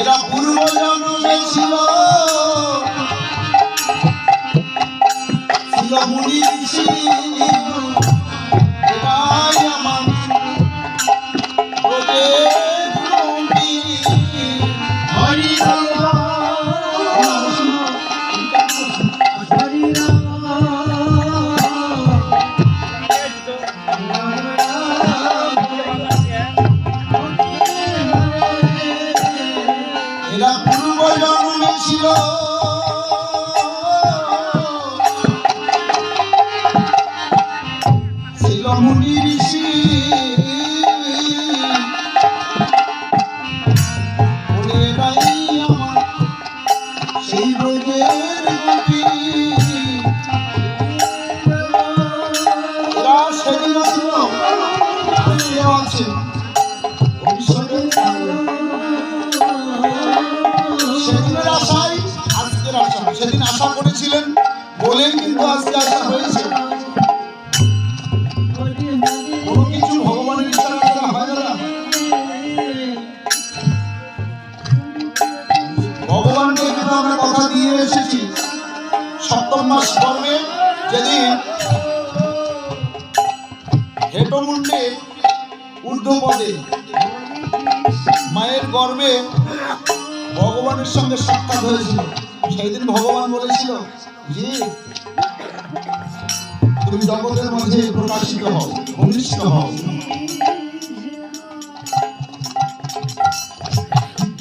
এরা পূর্ব জন্মে ছিল ছিল। মুনি ঋষি সেই সেদিন ছিল আছে সেদিনের আশাই আজকের আশা। সেদিন আশা করেছিলেন বলেই কিন্তু আজকে আশা হয়েছে দিয়ে এসেছি। সপ্তম মাস কর্মে যেদিন হেটমুন্ডে ঊর্ধ্বপদে মায়ের গর্ভে ভগবানের সঙ্গে সাক্ষাৎ হয়েছিল। সেই ভগবান বলেছিল যে তুমি জগতের মাঝে প্রকাশিত হও, ভূমিষ্ঠ হও।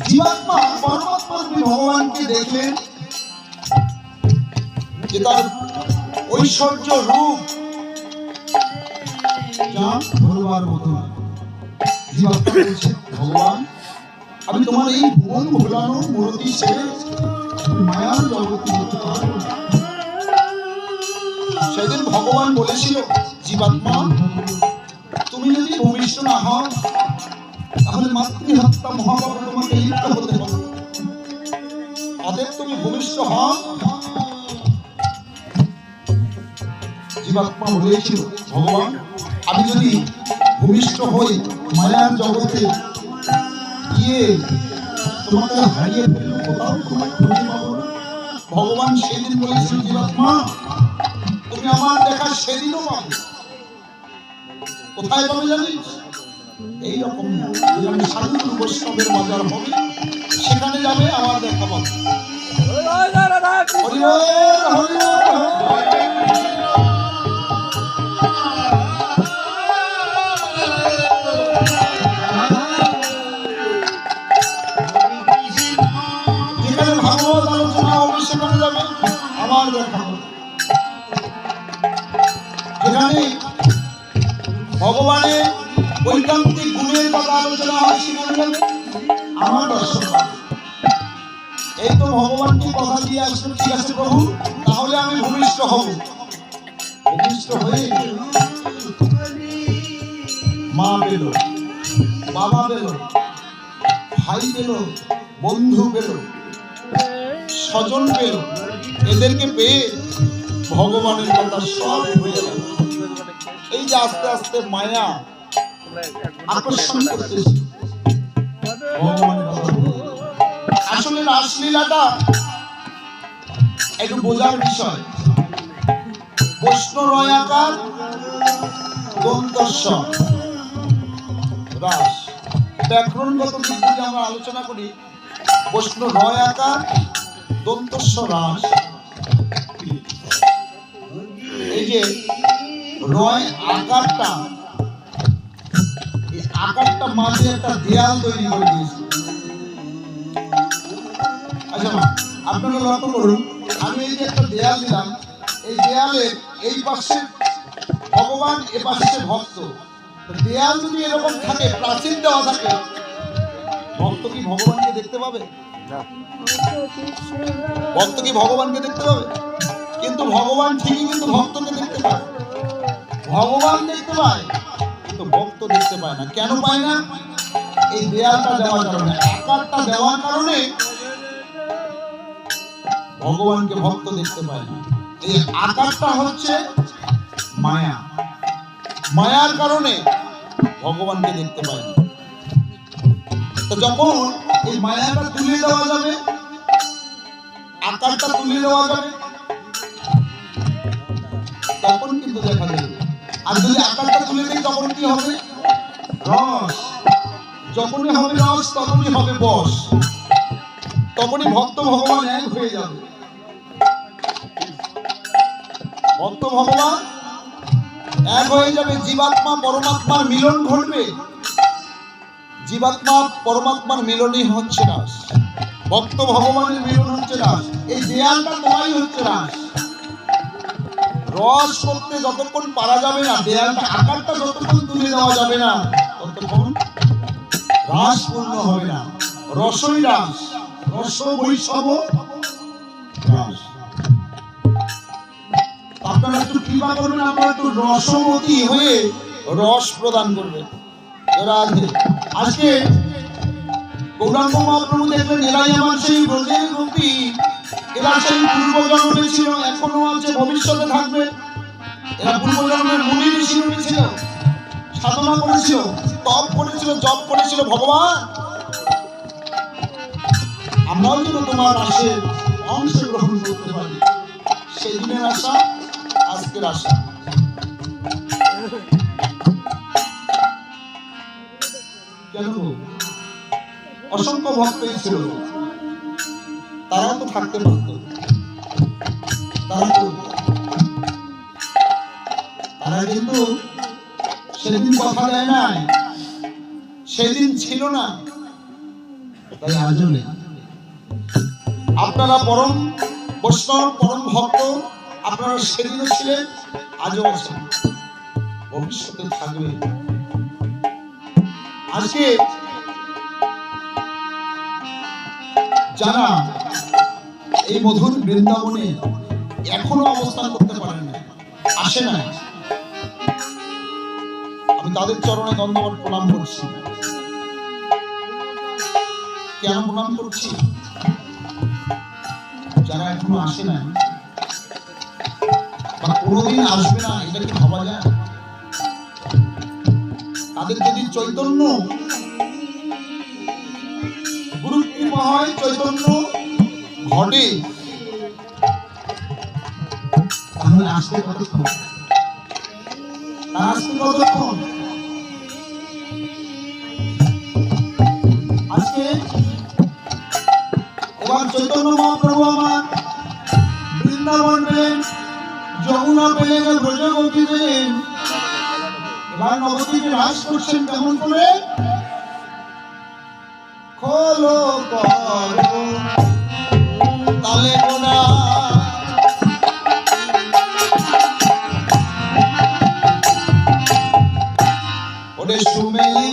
জীবাত্মা পরমাত্মা তুমি ভগবানকে দেখলেন যে তার ঐশ্বর্য রূপ যা ধরবার মতো ভগবান, আমি তোমার এই ভুবন ভোলানো মূর্তি ছেড়ে মায়ার জগতে যেতে পারব সেদিন ভগবান বলেছিল, জীবাত্মা, তুমি যদি ভূমিষ্ঠ না হও, তাহলে মাতৃহত্যা মহাপাপ তোমাকে লিপ্ত হতে হবে। অতএব তুমি ভূমিষ্ঠ হও। জীবাত্মা বলেছিল ভগবান আমি যদি ভূমিষ্ঠ হই মায়ার জগতে গিয়ে তোমাকে হারিয়ে ভগবান সেদিন বলেছিল জীবাত্মা তুমি আমার দেখা সেদিনও পাবে। কোথায় পাবে জানিস? এইরকম যেখানে সাধু বৈষ্ণবের বাজার হবে সেখানে যাবে আমার দেখা পাবে। হরি বল, ভগবানের বৈকান্তিক গুণের কথা আলোচনা হয় আমার দর্শন হবে। এই তো ভগবানকে কথা দিয়ে ঠিক আছে প্রভু? তাহলে আমি ভূমিষ্ঠ হব। ভূমিষ্ঠ হয়ে মা পেল, বাবা পেল, ভাই পেল, বন্ধু পেল, স্বজন পেল। এদেরকে পেয়ে ভগবানের কথা সব গেল। এই যে আস্তে আস্তে মায়া, আকর্ষণ করতেছে আসলে রাসলীলাটা একটু বোঝার বিষয়। বৈষ্ণব রয়াকার দন্তস্ব রাস। ব্যাকরণগত দিক থেকে আমরা আলোচনা করি। বৈষ্ণব রয় আকার দন্তস্ব রাস। এই যে রয় আকারটা। এই আকারটা মাঝে একটা দেয়াল তৈরি করে দিয়েছে। আচ্ছা মা, আপনারা লক্ষ্য করুন আমি এই যে একটা দেয়াল দিলাম এই দেয়ালের এই পাশে ভগবান এ পাশে ভক্ত। দেয়াল যদি এরকম থাকে প্রাচীন দেওয়া থাকে ভক্ত কি ভগবানকে দেখতে পাবে? ভক্ত কি ভগবানকে দেখতে পাবে? কিন্তু ভগবান ঠিকই কিন্তু ভক্তকে দেখতে পায় ভগবান দেখতে পায়, কিন্তু ভক্ত দেখতে পায় না। কেন পায় না? এই দেয়ালটা দেওয়ার কারণে। আকারটা দেওয়ার কারণে ভগবানকে ভক্ত দেখতে পায় না। এই আকারটা হচ্ছে মায়া। মায়ার কারণে ভগবানকে দেখতে পায় না। তো যখন এই মায়াটা তুলে দেওয়া যাবে, আকারটা তুলে দেওয়া যাবে, তখন কিন্তু দেখা যাবে আর যদি আকারটা তুলে তখন কি হবে রস। যখনই হবে রস, তখনই হবে বস। তখনই ভক্ত ভগবান এক হয়ে যাবে। ভক্ত ভগবান এক হয়ে যাবে। জীবাত্মা, পরমাত্মার মিলন ঘটবে। জীবাত্মা, পরমাত্মার মিলনই হচ্ছে রাস। ভক্ত ভগবানের মিলন হচ্ছে রাস। এই দেয়ালটা তোমারই হচ্ছে রাস। রস করতে যতক্ষণ পারা যাবে না দেয়ালটা আকারটা যতক্ষণ তুলে দেওয়া যাবে না, ততক্ষণ রাস পূর্ণ হবে না। রসই রাস রস বৈষব রাস আপনারা একটু কৃপা করবেন, আপনারা একটু রসমতী হয়ে রস প্রদান করবেন। আজকে গৌরাঙ্গ মহাপ্রভু দেখলেন, এরাই আমার সেই ব্রজের গোপী। এরা সেই পূর্ব জন্মে ছিল, এখনও আছে, ভবিষ্যতে থাকবে। এরা মুনি ঋষি ছিল সাধনা করেছিল, তপ করেছিল, জপ করেছিল, ভগবান। আমরাও যেন তোমার করতে পারি। সেদিনের আশা, আজকের আশা। কেন অসংখ্য ভক্ত ছিল তারাও তো থাকতে পারত। তারা তারা কিন্তু সেদিন কথা দেয় নাই, সেদিন ছিল না। তাই আজও নেই। আপনারা পরম বৈষ্ণব, পরম ভক্ত, আপনারা সেদিনও ছিলেন, আজও আছেন। ভবিষ্যতে থাকবে। আজকে যারা এই মধুর বৃন্দাবনে এখনও অবস্থান করতে পারেন না। আসে না। আমি তাদের চরণে ধন্যবাদ প্রণাম করছি। কেন প্রণাম করছি? যারা এখনও আসে না বা কোনোদিন আসবে না, এটা কি ভাবা যায়? তাদের যদি চৈতন্য গুরু কৃপা হয় চৈতন্য ঘটে তাহলে আসতে কতক্ষণ? আসতে কতক্ষণ? আজকে এবার চৈতন্য মহাপ্রভু আমার বৃন্দাবন পেলেন যমুনা পেলেন ব্রজগতি পেলেন এবার নবদ্বীপে রাস করছেন কেমন করে? খোলো করো তালে গোনা ওরে সুমেলিত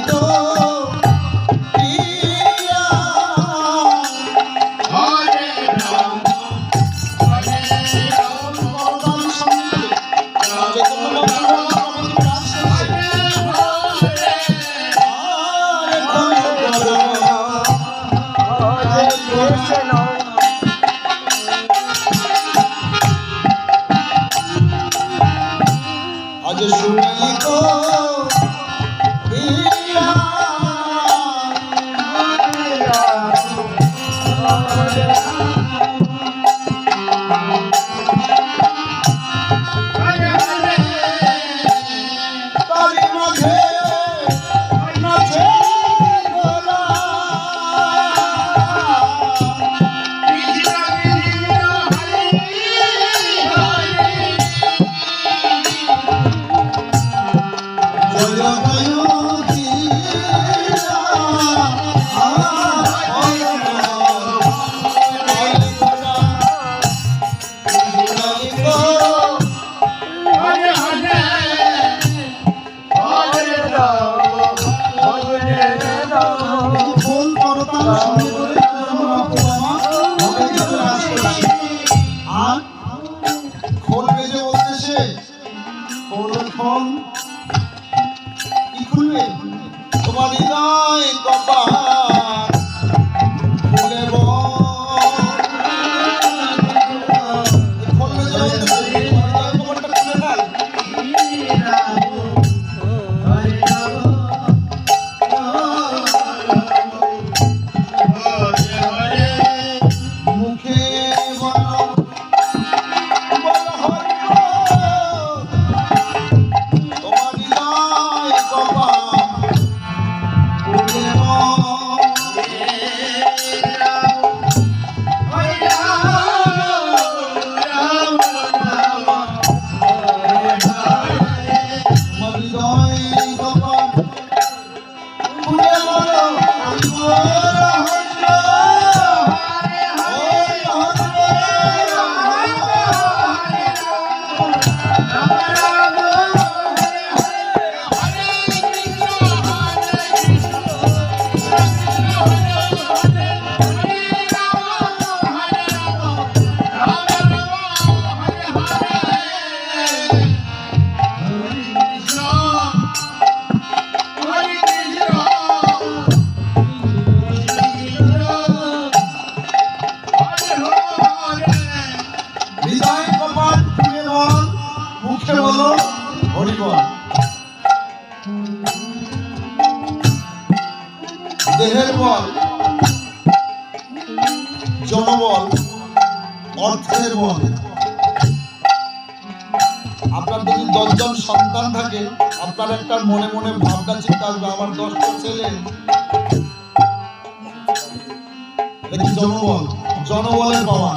জনবল, জনবলের পাওয়া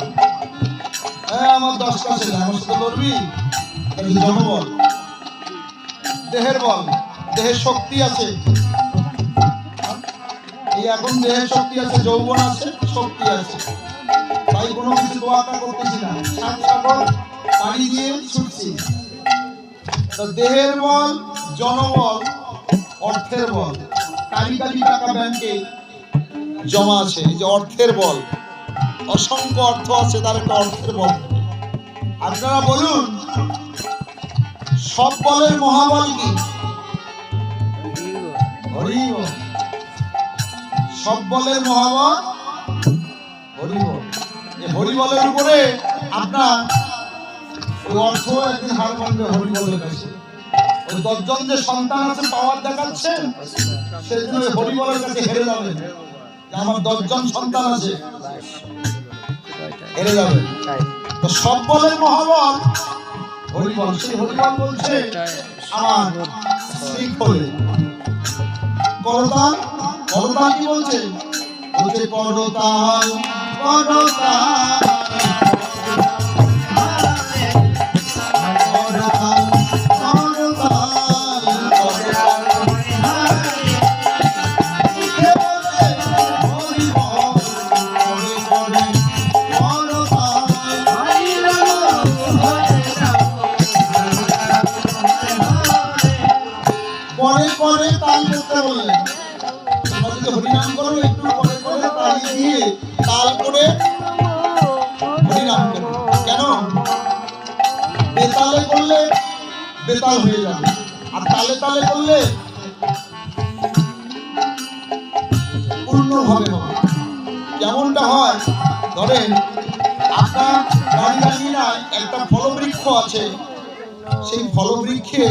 হ্যাঁ আমার দশটা ছেলে আমার সাথে লড়বি জনবল। দেহের বল, দেহের শক্তি আছে। এই এখন দেহের শক্তি আছে, যৌবন আছে, শক্তি আছে। তাই কোনো কিছু দোয়াটা করতেছি না। সাত সাগর, পানি দিয়ে ছুটছি। দেহের বল, জনবল, অর্থের বল। কালি কালি টাকা ব্যাংকে জমা আছে, এই যে অর্থের বল। অসংখ্য অর্থ আছে, তার একটা অর্থের বল। আপনারা বলুন, সব বলের মহাবল কি? সব বলের মহাবল হরিবল। এই হরিবলের উপরে আপনার ওই অর্থ একদিন হার মানবে হরিবলের কাছে। ওই দশজন যে সন্তান আছে, পাওয়ার দেখাচ্ছেন সেদিন ওই হরিবলের কাছে হেরে যাবে যে আমার দশজন সন্তান আছে তো মহাবল বলছে আমার করতাল কি বলছে? বলছে করতাল করতাল পরে পরে তাল করতে বললেন। তোমরা যদি করো, একটু পরে পরে তালি দিয়ে তাল করে হরিনাম করো। কেন? বেতালে করলে বেতাল হয়ে যাবে, আর তালে তালে করলে কেমনটা হয়, ধরেন আপনার একটা ফলবৃক্ষ আছে, সেই ফলবৃক্ষে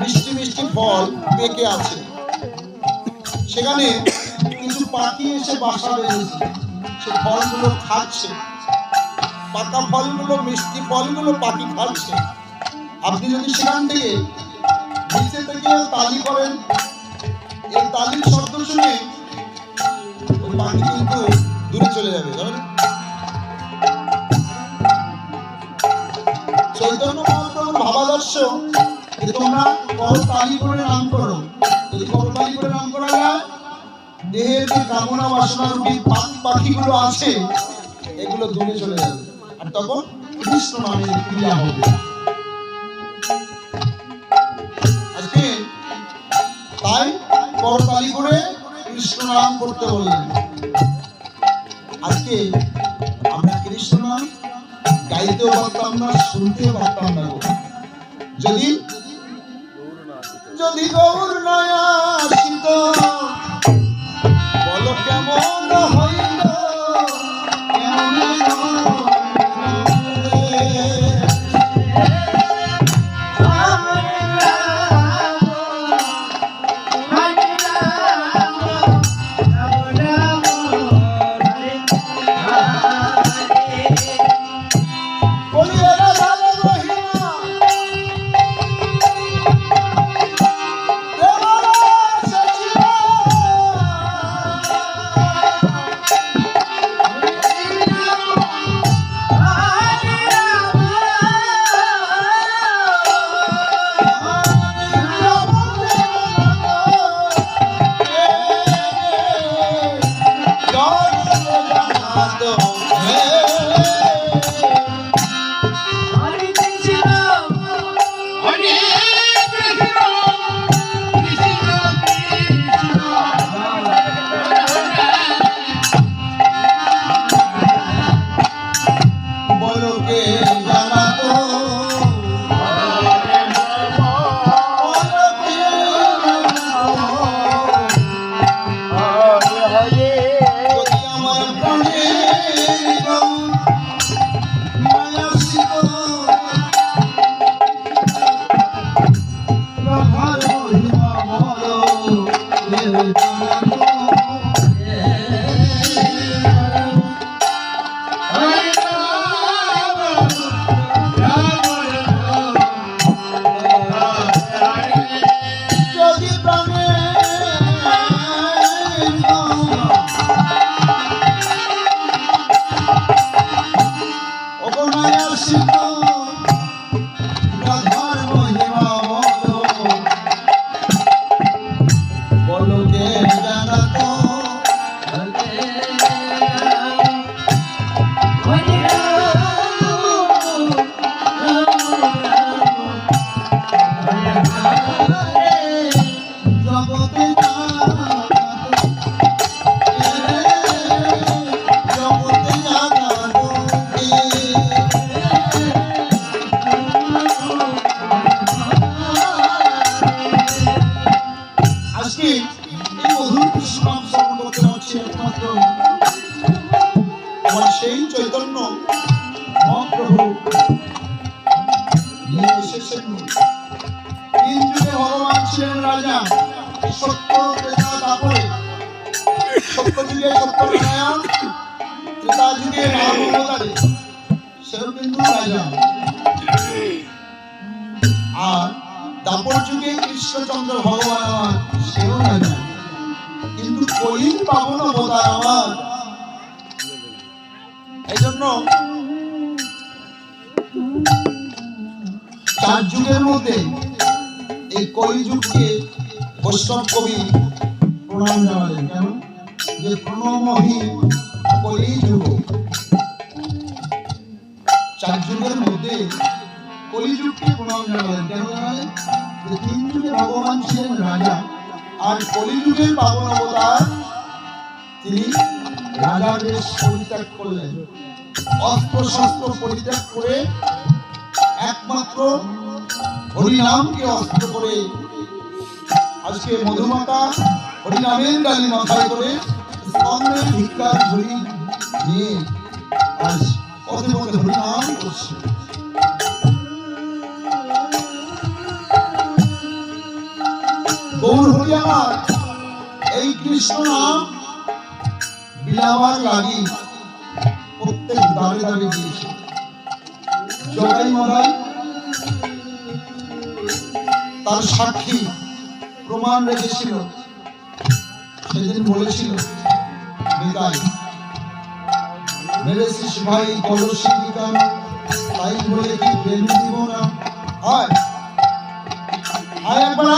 মিষ্টি মিষ্টি ফল পেকে আছে। সেখানে কিছু পাখি এসে বাসা বেঁধেছে। সে ফলগুলো খাচ্ছে। পাকা ফলগুলো, মিষ্টি ফলগুলো পাখি খাচ্ছে। আপনি যদি সেখান থেকে নিচে থেকে তালি করেন, এই তালির শব্দ শুনে পাখি কিন্তু দূরে চলে যাবে, জানেন? চৈতন্য মহাপ্রভুর ভাবাদর্শ যে তোমরা করতালি করে নাম করো, যদি করতালি করে নাম করা যায়, দেহের যে কামনা বাসনা রূপী পাখিগুলো আছে, এগুলো দূরে চলে যাবে। আর তখন কৃষ্ণ নামের ক্রিয়া হবে। আজকে তাই করতালি করে কৃষ্ণ নাম করতে বললেন। আজকে আমরা কৃষ্ণ নাম গাইতেও পারতাম না, শুনতেও পারতাম না। যদি যদি গৌর নয় বলো কেমন হইল? কৃষ্ণ আমার সেই চৈতন্য মহাপ্রভু নিয়ে এসেছেন। তিন যুগে ভগবান ছিলেন রাজা। সত্য ত্রেতা তারপরে সত্য যুগে সত্য নারায়ণ ত্রেতা যুগে রাম অবতারে সেও কিন্তু রাজা। আর দাপর যুগে কৃষ্ণচন্দ্র ভগবান, সেও রাজা। কিন্তু কলির পাবন অবতার আমার? জন্য চার যুগের মধ্যে এই কলিযুগকে বৈষ্ণব কবি প্রণাম জানালেন। কেন? যে প্রণমহি কলিযুগ। চার যুগের মধ্যে কলিযুগকে প্রণাম জানালেন। কেন জানালেন? যে তিন যুগে ভগবান ছিলেন রাজা, আর কলিযুগের পাবন অবতার তিনি রাজা বেশ পরিত্যাগ করলেন। অস্ত্র শস্ত্র পরিত্যাগ করে একমাত্র হরিনামকে অস্ত্র করে আজকে মধুমাতা হরিনামের ডালি মাথায় করে ভিক্ষার নিয়ে আজ পথে পথে হরিনাম করছে। গৌর হরি আমার, এই কৃষ্ণ নাম বিলাবার লাগি। প্রত্যেক দাঁড়ে দাঁড়িয়ে দিয়েছে জগাই মারাই তার সাক্ষী প্রমাণ রেখেছিল। সেদিন বলেছিল, নিতাই মেরে শিশ ভাই কলসি দিতাম তাই বলে কি বেলু দিব না? হয় আয় একবার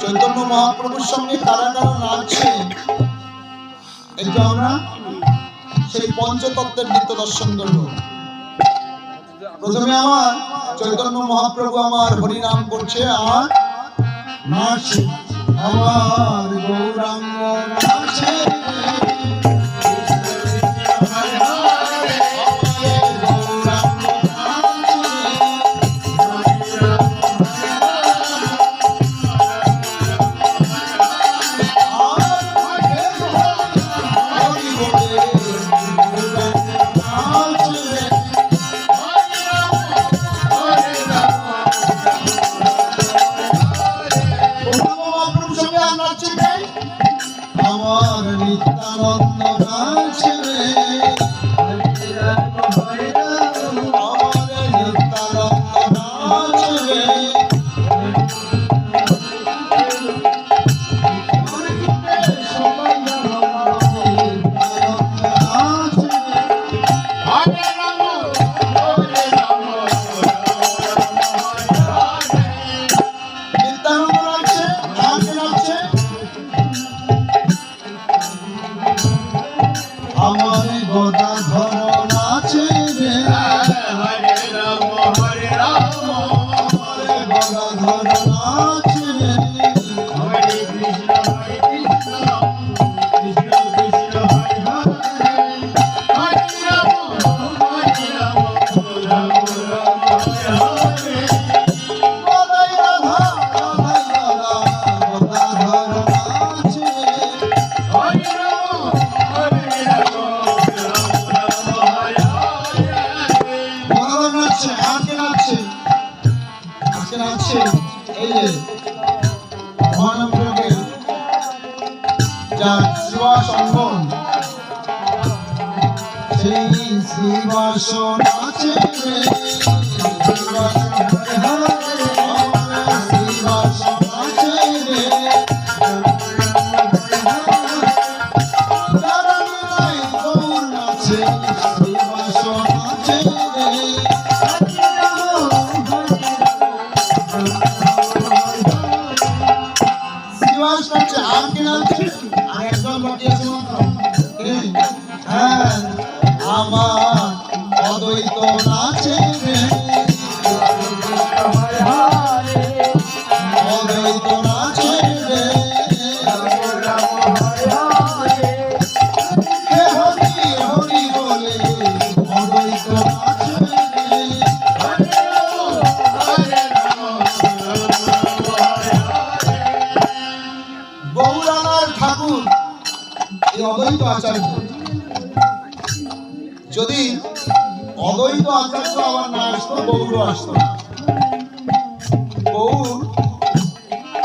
চৈতন্য আমার মহাপ্রভুর সঙ্গে কারা কারা নাচছে আমরা সেই পঞ্চতত্ত্বের নৃত্য দর্শন করব। প্রথমে আমার চৈতন্য মহাপ্রভু আমার হরিনাম করছে, আর নাচছে আমার গৌরাঙ্গ নাচে এই অদ্বৈত আচার্য। যদি অদ্বৈত আচার্য আবার না আসতো গৌর আসতো না। গৌর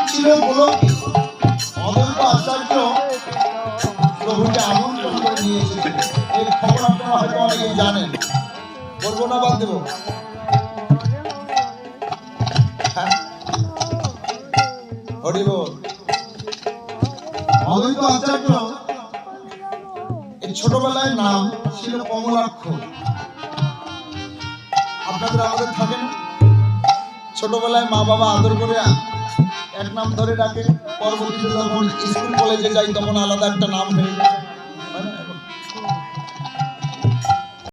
ছিল গোলকে। অদ্বৈত আচার্য প্রভুকে আমন্ত্রণ করে নিয়ে এসেছিল এর খবর আপনারা হয়তো অনেকেই জানেন। বলব না বাদ দেবো। হ্যাঁ? অদ্বৈত আচার্য কমলাক্ষ। আপনাদের আমাদের থাকে না? ছোটবেলায় মা বাবা আদর করে এক নাম ধরে ডাকে, পরবর্তীতে যখন স্কুল কলেজে যাই তখন আলাদা একটা নাম হয়ে যায়